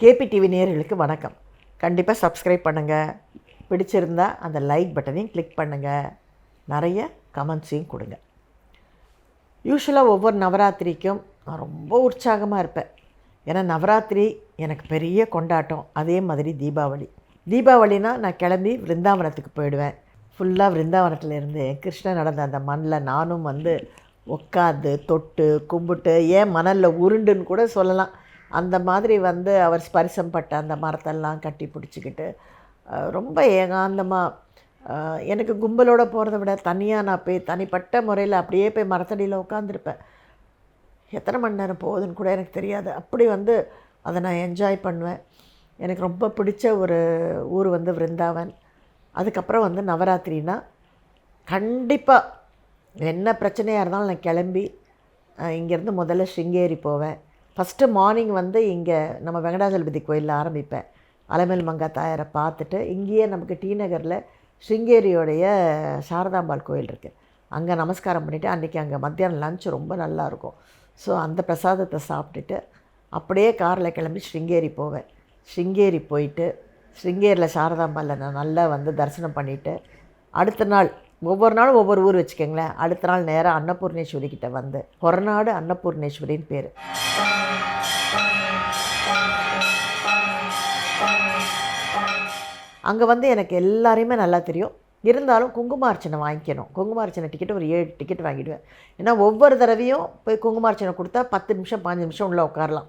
KP TV நேர்களுக்கு வணக்கம். கண்டிப்பாக சப்ஸ்கிரைப் பண்ணுங்கள் பிடிச்சிருந்தா அந்த லைக் பட்டனையும் கிளிக் பண்ணுங்கள் நிறைய கமெண்ட்ஸையும் கொடுங்க. யூஸ்வலாக ஒவ்வொரு நவராத்திரிக்கும் நான் ரொம்ப உற்சாகமாக இருப்பேன். ஏன்னா நவராத்திரி எனக்கு பெரிய கொண்டாட்டம். அதே மாதிரி தீபாவளி. தீபாவளினா நான் கிளம்பி விருந்தாவனத்துக்கு போயிடுவேன். ஃபுல்லாக விருந்தாவனத்தில் இருந்து கிருஷ்ணன் நடந்த அந்த மண்ணில் நானும் வந்து உட்காந்து தொட்டு கும்பிட்டு ஏன் மணலில் உருண்டுன்னு கூட சொல்லலாம். அந்த மாதிரி வந்து அவர் ஸ்பரிசம் பட்ட அந்த மரத்தெல்லாம் கட்டி பிடிச்சிக்கிட்டு ரொம்ப ஏகாந்தமாக எனக்கு கும்பலோட போகிறத விட தனியாக நான் போய் தனிப்பட்ட முறையில் அப்படியே போய் மரத்தடியில் உட்காந்துருப்பேன் எத்தனை மணி நேரம் போகுதுன்னு கூட எனக்கு தெரியாது. அப்படி வந்து அதை நான் என்ஜாய் பண்ணுவேன். எனக்கு ரொம்ப பிடிச்ச ஒரு ஊர் வந்து விருந்தாவன். அதுக்கப்புறம் வந்து நவராத்திரினா கண்டிப்பாக என்ன பிரச்சனையாக இருந்தாலும் நான் கிளம்பி இங்கேருந்து முதல்ல ஸ்ருங்கேரி போவேன். ஃபஸ்ட்டு மார்னிங் வந்து இங்கே நம்ம வெங்கடாஜலபதி கோயிலில் ஆரம்பிப்பேன். அலமேல் மங்கா தாயாரை பார்த்துட்டு இங்கேயே நமக்கு டி நகரில் ஸ்ருங்கேரியோடைய சாரதாம்பாள் கோயில் இருக்குது அங்கே நமஸ்காரம் பண்ணிவிட்டு அன்றைக்கி அங்கே மத்தியானம் லஞ்ச் ரொம்ப நல்லாயிருக்கும் ஸோ அந்த பிரசாதத்தை சாப்பிட்டுட்டு அப்படியே காரில் கிளம்பி ஸ்ருங்கேரி போவேன். ஸ்ருங்கேரி போயிட்டு ஸ்ருங்கேரியில் சாரதாம்பாலில் நான் நல்லா வந்து தரிசனம் பண்ணிவிட்டு அடுத்த நாள் ஒவ்வொரு நாளும் ஒவ்வொரு ஊர் வச்சுக்கோங்களேன். அடுத்த நாள் நேராக அன்னபூர்ணேஸ்வரி கிட்டே வந்து கொரநாடு அன்னபூர்ணேஸ்வரின்னு பேர். அங்கே வந்து எனக்கு எல்லாரையுமே நல்லா தெரியும். இருந்தாலும் குங்குமார்ச்சனை வாங்கிக்கணும். குங்குமார்ச்சனை டிக்கெட் ஒரு ஏழு டிக்கெட் வாங்கிடுவேன். ஏன்னா ஒவ்வொரு தடவையும் போய் குங்குமார்ச்சனை கொடுத்தா பத்து நிமிஷம் பாஞ்சு நிமிஷம் உள்ளே உட்காரலாம்.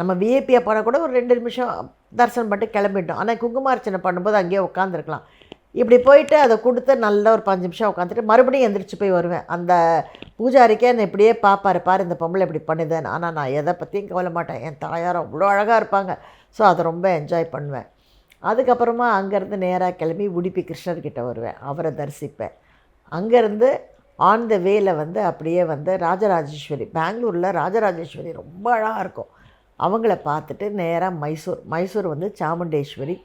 நம்ம விஏபியாக போனால் கூட ஒரு ரெண்டு நிமிஷம் தரிசனம் பண்ணிட்டு கிளம்பிட்டோம். ஆனால் குங்குமார்ச்சனை பண்ணும்போது அங்கேயே உட்காந்துருக்கலாம் இப்படி போயிட்டு அதை கொடுத்து நல்லா ஒரு பஞ்சு நிமிஷம் உட்காந்துட்டு மறுபடியும் எந்திரிச்சு போய் வருவேன். அந்த பூஜாரிக்கே என்னை இப்படியே பார்ப்பார் பாரு இந்த பொம்பளை இப்படி பண்ணுதுன்னு. ஆனால் நான் எதை பற்றியும் கவலை மாட்டேன் என் தாயார் அவ்வளோ அழகாக இருப்பாங்க. ஸோ அதை ரொம்ப என்ஜாய் பண்ணுவேன். அதுக்கப்புறமா அங்கேருந்து நேராக கிளம்பி உடுப்பி கிருஷ்ணர்கிட்ட வருவேன். அவரை தரிசிப்பேன். அங்கேருந்து ஆன் த வேல வந்து அப்படியே வந்து ராஜராஜேஸ்வரி பெங்களூரில் ராஜராஜேஸ்வரி ரொம்ப அழகாக இருக்கும். அவங்கள பார்த்துட்டு நேராக மைசூர் மைசூர் வந்து சாமுண்டேஸ்வரி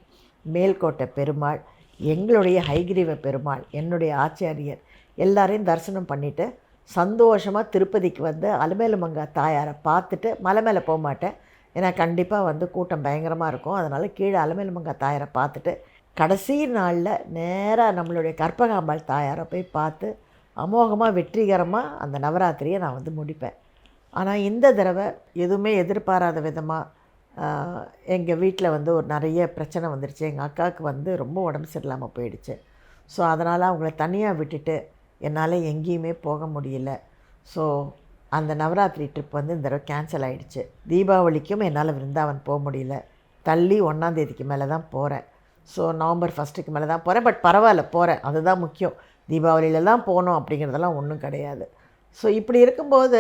மேல்கோட்டை பெருமாள் எங்களுடைய ஹைகிரீவ பெருமாள் என்னுடைய ஆச்சாரியர் எல்லாரையும் தரிசனம் பண்ணிவிட்டு சந்தோஷமாக திருப்பதிக்கு வந்து அலமேலுமங்கா தாயாரை பார்த்துட்டு மலை மேலே போக மாட்டேன். ஏன்னா கண்டிப்பாக வந்து கூட்டம் பயங்கரமாக இருக்கும். அதனால் கீழே அலமேலுமங்க தாயாரை பார்த்துட்டு கடைசி நாளில் நேராக நம்மளுடைய கற்பகாம்பாள் தாயாரை போய் பார்த்து அமோகமாக வெற்றிகரமாக அந்த நவராத்திரியை நான் வந்து முடிப்பேன். ஆனால் இந்த தடவை எதுவுமே எதிர்பாராத விதமாக எங்கள் வீட்டில் வந்து ஒரு நிறைய பிரச்சனை வந்துருச்சு. எங்கள் அக்காவுக்கு வந்து ரொம்ப உடம்பு சரியில்லாமல் போயிடுச்சு. ஸோ அதனால் அவங்கள தனியாக விட்டுட்டு என்னால் எங்கேயுமே போக முடியல. ஸோ அந்த நவராத்திரி ட்ரிப் வந்து இந்த தடவை கேன்சல் ஆகிடுச்சு தீபாவளிக்கும் என்னால் விருந்தாவன் போக முடியல. தள்ளி ஒன்றாந்தேதிக்கு மேலே தான் போகிறேன் ஸோ நவம்பர் ஃபஸ்ட்டுக்கு மேலே தான் போகிறேன் பட் பரவாயில்ல போகிறேன் அதுதான் முக்கியம். தீபாவளியில் தான் போகணும் அப்படிங்கிறதெல்லாம் ஒன்றும் கிடையாது. ஸோ இப்படி இருக்கும்போது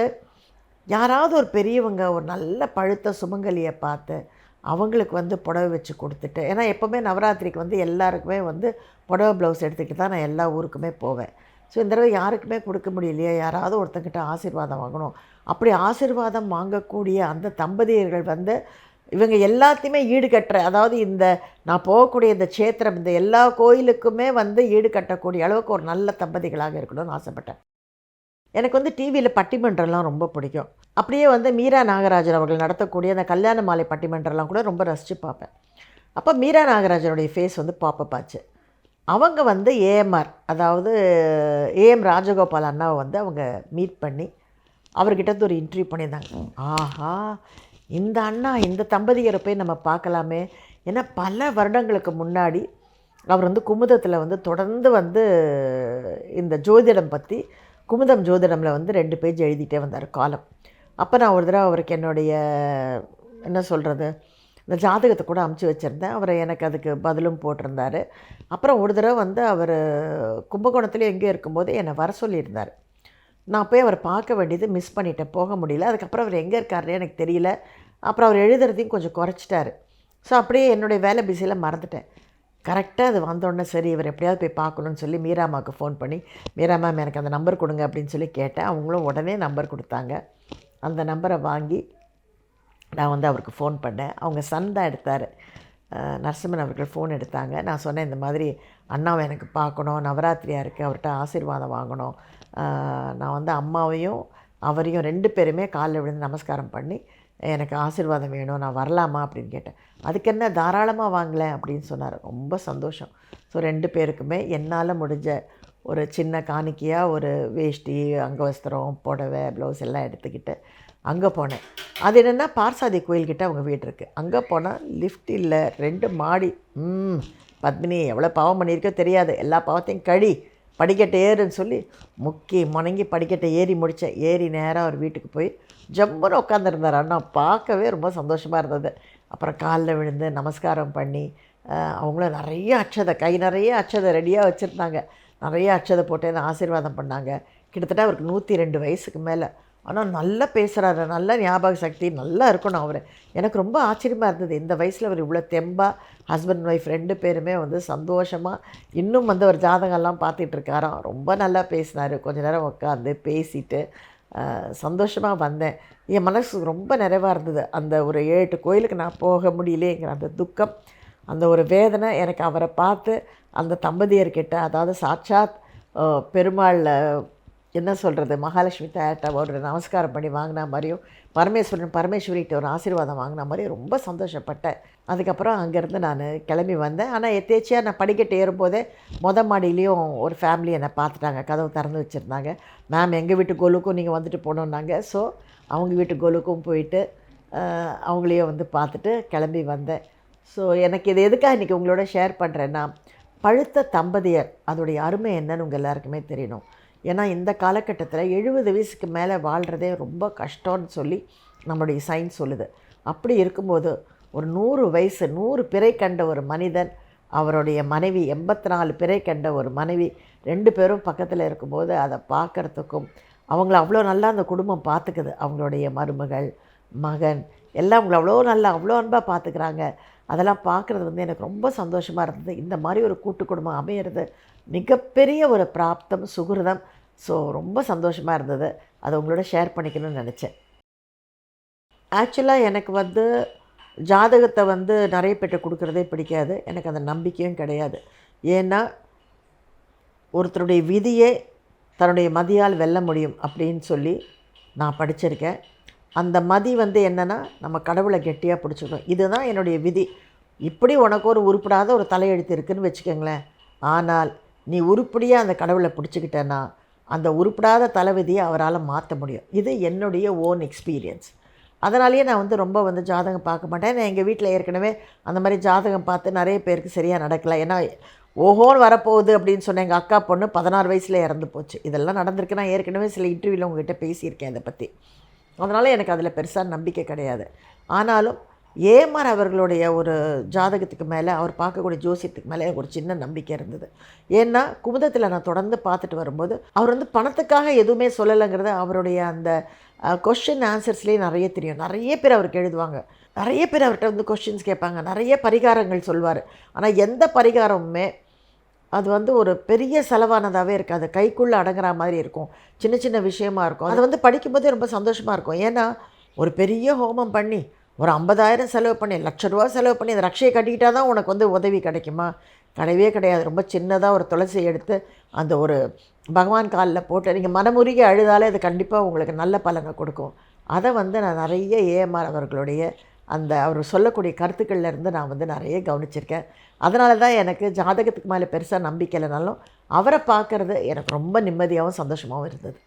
யாராவது ஒரு பெரியவங்க ஒரு நல்ல பழுத்த சுமங்கலியை பார்த்து அவங்களுக்கு வந்து புடவை வச்சு கொடுத்துட்டு ஏன்னா எப்போவுமே நவராத்திரிக்கு வந்து எல்லாருக்குமே வந்து புடவை ப்ளவுஸ் எடுத்துக்கிட்டு தான் நான் எல்லா ஊருக்குமே போவேன். ஸோ இந்த தடவை யாருக்குமே கொடுக்க முடியலையே. யாராவது ஒருத்தங்கிட்ட ஆசீர்வாதம் வாங்கணும். அப்படி ஆசீர்வாதம் வாங்கக்கூடிய அந்த தம்பதியர்கள் வந்து இவங்க எல்லாத்தையுமே ஈடுகட்டுற அதாவது இந்த நான் போகக்கூடிய இந்த க்ஷேத்திரம் இந்த எல்லா கோயிலுக்குமே வந்து ஈடுகட்டக்கூடிய அளவுக்கு ஒரு நல்ல தம்பதிகளாக இருக்கணும்னு ஆசைப்பட்டேன். எனக்கு வந்து டிவியில் பட்டிமன்றம்லாம் ரொம்ப பிடிக்கும். அப்படியே வந்து மீரா நாகராஜன் அவர்கள் நடத்தக்கூடிய அந்த கல்யாண மாலை பட்டிமன்றம்லாம் கூட ரொம்ப ரசித்து பார்ப்பேன். அப்போ மீரா நாகராஜனுடைய ஃபேஸ் வந்து பாப்பப் ஆச்சு. அவங்க வந்து ஏஎம்ஆர் அதாவது ஏஎம் ராஜகோபால் அண்ணாவை வந்து அவங்க மீட் பண்ணி அவர்கிட்ட ஒரு இன்டர்வியூ பண்ணியிருந்தாங்க. ஆஹா இந்த அண்ணா இந்த தம்பதியரை போய் நம்ம பார்க்கலாமே. ஏன்னா பல வருடங்களுக்கு முன்னாடி அவர் வந்து குமுதத்தில் வந்து தொடர்ந்து வந்து இந்த ஜோதிடம் பற்றி குமுதம் ஜோதிடமில் வந்து ரெண்டு பேஜ் எழுதிட்டே வந்தார் காலம். அப்போ நான் ஒரு தடவை அவருக்கு என்னுடைய என்ன சொல்கிறது இந்த ஜாதகத்தை கூட அமுச்சு வச்சுருந்தேன். அவர் எனக்கு அதுக்கு பதிலும் போட்டிருந்தார். அப்புறம் ஒரு தடவை வந்து அவர் கும்பகோணத்துலேயே எங்கேயோ இருக்கும்போது என்னை வர சொல்லியிருந்தார். நான் போய் அவரை பார்க்க வேண்டியது மிஸ் பண்ணிட்டேன். போக முடியல. அதுக்கப்புறம் அவர் எங்கே இருக்காருன்னு எனக்கு தெரியல. அப்புறம் அவர் எழுதுறதையும் கொஞ்சம் குறைச்சிட்டாரு. ஸோ அப்படியே என்னுடைய வேலை பிஸியில் மறந்துட்டேன். கரெக்டாக அது வந்தோடனே சரி இவர் எப்படியாவது போய் பார்க்கணுன்னு சொல்லி மீராமாவுக்கு ஃபோன் பண்ணி மீரா மேம் எனக்கு அந்த நம்பர் கொடுங்க அப்படின்னு சொல்லி கேட்டேன். அவங்களும் உடனே நம்பர் கொடுத்தாங்க. அந்த நம்பரை வாங்கி நான் வந்து அவருக்கு ஃபோன் பண்ணேன். அவங்க சன் தான் எடுத்தார். நரசிம்மன் அவர்கள் ஃபோன் எடுத்தாங்க. நான் சொன்னேன் இந்த மாதிரி அண்ணாவை எனக்கு பார்க்கணும் நவராத்திரியாக இருக்குது அவர்கிட்ட ஆசீர்வாதம் வாங்கணும். நான் வந்து அம்மாவையும் அவரையும் ரெண்டு பேருமே காலில் விழுந்து நமஸ்காரம் பண்ணி எனக்கு ஆசீர்வாதம் வேணும் நான் வரலாமா? அப்படின்னு கேட்டேன். அதுக்கு என்ன தாராளமாக வாங்கலேன் அப்படின்னு சொன்னார். ரொம்ப சந்தோஷம். ஸோ ரெண்டு பேருக்குமே என்னால் முடிஞ்ச ஒரு சின்ன காணிக்கையாக ஒரு வேஷ்டி அங்கவஸ்திரம் புடவை ப்ளவுஸ் எல்லாம் எடுத்துக்கிட்டு அங்கே போனேன். அது என்னென்னா பார்சாதி கோயில்கிட்ட அவங்க வீடு இருக்குது அங்கே போனால் லிஃப்ட் இல்லை ரெண்டு மாடி. ம் பத்மினி எவ்வளோ பாவம் பண்ணியிருக்கோ தெரியாது. எல்லா பாவத்தையும் கழி படிக்கட்டை ஏறுன்னு சொல்லி முக்கி முணங்கி படிக்கட்டை ஏறி முடித்தேன் ஏறி நேராக அவர் வீட்டுக்கு போய் ஜம்முன்னு உட்காந்துருந்தார் அண்ணா பார்க்கவே ரொம்ப சந்தோஷமாக இருந்தது. அப்புறம் காலில் விழுந்து நமஸ்காரம் பண்ணி அவங்களும் நிறைய அச்சதை கை நிறைய அச்சதை ரெடியாக வச்சுருந்தாங்க. நிறைய அச்சதை போட்டு ஆசீர்வாதம் பண்ணாங்க. கிட்டத்தட்ட அவருக்கு நூற்றி ரெண்டு வயசுக்கு மேலே. ஆனால் நல்லா பேசுகிறாரு நல்ல ஞாபக சக்தி. நல்லா இருக்கணும் அவர். எனக்கு ரொம்ப ஆச்சரியமாக இருந்தது. இந்த வயசில் அவர் இவ்வளோ தெம்பாக ஹஸ்பண்ட் ஒய்ஃப் ரெண்டு பேருமே வந்து சந்தோஷமாக இன்னும் வந்து அவர் ஜாதகம்லாம் பார்த்துட்டு இருக்காராம் ரொம்ப நல்லா பேசினார். கொஞ்ச நேரம் உட்காந்து பேசிட்டு சந்தோஷமாக வந்தேன். என் மனசு ரொம்ப நிறைவாக இருந்தது. அந்த ஒரு ஏழு கோயிலுக்கு நான் போக முடியலேங்கிற அந்த துக்கம் அந்த ஒரு வேதனை எனக்கு அவரை பார்த்து அந்த தம்பதியர்கிட்ட அதாவது சாட்சாத் பெருமாளில் பெருமாள் என்ன சொல்கிறது மகாலட்சுமி தாயாட்ட ஒரு நமஸ்காரம் பண்ணி வாங்கின மாதிரியும் பரமேஸ்வரன் பரமேஸ்வரிகிட்ட ஒரு ஆசீர்வாதம் வாங்கின மாதிரியும் ரொம்ப சந்தோஷப்பட்டேன். அதுக்கப்புறம் அங்கேருந்து நான் கிளம்பி வந்தேன். ஆனால் எத்தேச்சியாக நான் படிக்கட்டு ஏறும்போதே மொத மாடியிலையும் ஒரு ஃபேமிலி என்னை பார்த்துட்டாங்க. கதவு திறந்து வச்சுருந்தாங்க. மேம் எங்கள் வீட்டு கோலுக்கும் நீங்கள் வந்துட்டு போனோன்னாங்க ஸோ அவங்க வீட்டு கோலுக்கும் போயிட்டு அவங்களையும் வந்து பார்த்துட்டு கிளம்பி வந்தேன். ஸோ எனக்கு இது எதுக்காக இன்றைக்கி உங்களோட ஷேர் பண்ணுறேன்னா பழுத்த தம்பதியர் அதோடைய அருமை என்னன்னு உங்கள் எல்லாருக்குமே தெரியணும். ஏன்னா இந்த காலகட்டத்தில் எழுபது வயசுக்கு மேலே வாழ்கிறதே ரொம்ப கஷ்டம்னு சொல்லி நம்மளுடைய சயின்ஸ் சொல்லுது. அப்படி இருக்கும்போது ஒரு நூறு வயசு நூறு பிறை கண்ட ஒரு மனிதன் அவருடைய மனைவி எண்பத்தி நாலு பிறை கண்ட ஒரு மனைவி ரெண்டு பேரும் பக்கத்தில் இருக்கும்போது அதை பார்க்குறதுக்கும் அவங்கள அவ்வளோ நல்லா அந்த குடும்பம் பார்த்துக்குது அவங்களுடைய மருமகள் மகன் எல்லாம் அவங்கள அவ்வளோ நல்லா அவ்வளோ அன்பாக பார்த்துக்கிறாங்க அதெல்லாம் பார்க்குறது வந்து எனக்கு ரொம்ப சந்தோஷமாக இருந்தது. இந்த மாதிரி ஒரு கூட்டு குடும்பம் அமையிறது மிகப்பெரிய ஒரு பிராப்தம் சுகிருதம். ஸோ ரொம்ப சந்தோஷமாக இருந்தது. அதை உங்களோட ஷேர் பண்ணிக்கணும்னு நினச்சேன். ஆக்சுவலாக எனக்கு வந்து ஜாதகத்தை வந்து நிறைய பேர்ட்ட கொடுக்குறதே பிடிக்காது. எனக்கு அந்த நம்பிக்கையும் கிடையாது. ஏன்னா ஒருத்தருடைய விதியை தன்னுடைய மதியால் வெல்ல முடியும் அப்படின்னு சொல்லி நான் படிச்சிருக்கேன். அந்த மதி வந்து என்னென்னா நம்ம கடவுளை கெட்டியாக பிடிச்சிக்கணும். இதுதான் என்னுடைய விதி. இப்படி உனக்கு ஒரு உருப்படாத ஒரு தலையெழுத்து இருக்குதுன்னு வச்சுக்கோங்களேன். ஆனால் நீ உருப்படியாக அந்த கடவுளை பிடிச்சிக்கிட்டேன்னா அந்த உருப்படாத தளபதியை அவரால் மாற்ற முடியும். இது என்னுடைய ஓன் எக்ஸ்பீரியன்ஸ் அதனாலேயே நான் வந்து ரொம்ப வந்து ஜாதகம் பார்க்க மாட்டேன். நான் எங்கள் வீட்டில் ஏற்கனவே அந்த மாதிரி ஜாதகம் பார்த்து நிறைய பேருக்கு சரியாக நடக்கலை. ஏன்னா ஓஹோன்னு வரப்போகுது அப்படின்னு சொன்ன எங்கள் அக்கா பொண்ணு பதினாறு வயசில் இறந்து போச்சு. இதெல்லாம் நடந்திருக்கு. நான் ஏற்கனவே சில இன்டர்வியூவில் உங்ககிட்ட பேசியிருக்கேன் அதை பற்றி அதனால் எனக்கு அதில் பெருசாக நம்பிக்கை கிடையாது. ஆனாலும் ஏமர் அவர்களுடைய ஒரு ஜாதகத்துக்கு மேலே அவர் பார்க்கக்கூடிய ஜோசியத்துக்கு மேலே எனக்கு ஒரு சின்ன நம்பிக்கை இருந்தது. ஏன்னா குமுதத்தில் நான் தொடர்ந்து பார்த்துட்டு வரும்போது அவர் வந்து பணத்துக்காக எதுவுமே சொல்லலைங்கிறது அவருடைய அந்த கொஷின் ஆன்சர்ஸ்லேயே நிறைய தெரியும். நிறைய பேர் அவருக்கு எழுதுவாங்க. நிறைய பேர் அவர்கிட்ட வந்து கொஷின்ஸ் கேட்பாங்க. நிறைய பரிகாரங்கள் சொல்வார். ஆனால் எந்த பரிகாரமுமே அது வந்து ஒரு பெரிய செலவானதாகவே இருக்காது. கைக்குள்ளே அடங்குற மாதிரி இருக்கும். சின்ன சின்ன விஷயமா இருக்கும். அது வந்து படிக்கும்போதே ரொம்ப சந்தோஷமாக இருக்கும். ஏன்னா ஒரு பெரிய ஹோமம் பண்ணி ஒரு ஐம்பதாயிரம் செலவு பண்ணி லட்ச ரூபா செலவு பண்ணி அந்த ரக்ஷையை கட்டிக்கிட்டால் தான் உனக்கு வந்து உதவி கிடைக்குமா? கிடையவே கிடையாது. ரொம்ப சின்னதாக ஒரு துளசி எடுத்து அந்த ஒரு பகவான் காலில் போட்டு நீங்கள் மனமுருகி அழுதாலே அது கண்டிப்பாக உங்களுக்கு நல்ல பலனை கொடுக்கும். அதை வந்து நான் நிறைய ஏஎம்ஆர் அவர்களுடைய அந்த அவர் சொல்லக்கூடிய கருத்துக்கள்லேருந்து நான் வந்து நிறைய கவனிச்சிருக்கேன். அதனால தான் எனக்கு ஜாதகத்துக்கு மேலே பெருசாக நம்பிக்கை இல்லைனாலும் அவரை பார்க்குறது எனக்கு ரொம்ப நிம்மதியாகவும் சந்தோஷமாகவும் இருந்தது.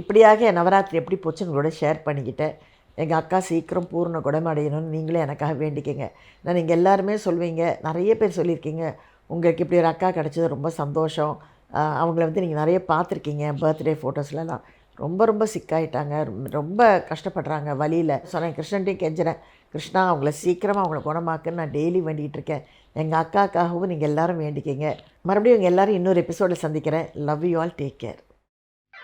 இப்படியாக என் நவராத்திரி எப்படி போச்சுன்னு உங்களோட ஷேர் பண்ணிக்கிட்டேன். எங்கள் அக்கா சீக்கிரம் பூர்ண குணமடையணும்னு நீங்களே எனக்காக வேண்டிக்கங்க. நான் நீங்கள் எல்லாருமே சொல்வீங்க. நிறைய பேர் சொல்லியிருக்கீங்க. உங்களுக்கு இப்படி ஒரு அக்கா கிடச்சது ரொம்ப சந்தோஷம். அவங்கள வந்து நீங்கள் நிறைய பார்த்துருக்கீங்க. பர்த்டே ஃபோட்டோஸ்லலாம். ரொம்ப ரொம்ப சிக்காயிட்டாங்க. ரொம்ப- கஷ்டப்படுறாங்க வழியில். சொன்னேன் கிருஷ்ணன்ட்டையும் கெஞ்சிறேன். கிருஷ்ணா அவங்கள சீக்கிரமாக அவங்கள குணமாக்குன்னு நான் டெய்லி வேண்டிகிட்டு இருக்கேன் எங்கள் அக்காக்காகவும் நீங்கள் எல்லாரும் வேண்டிக்கிங்க. மறுபடியும் உங்கள் எல்லோரும் இன்னொரு எபிசோடில் சந்திக்கிறேன். Love you all take care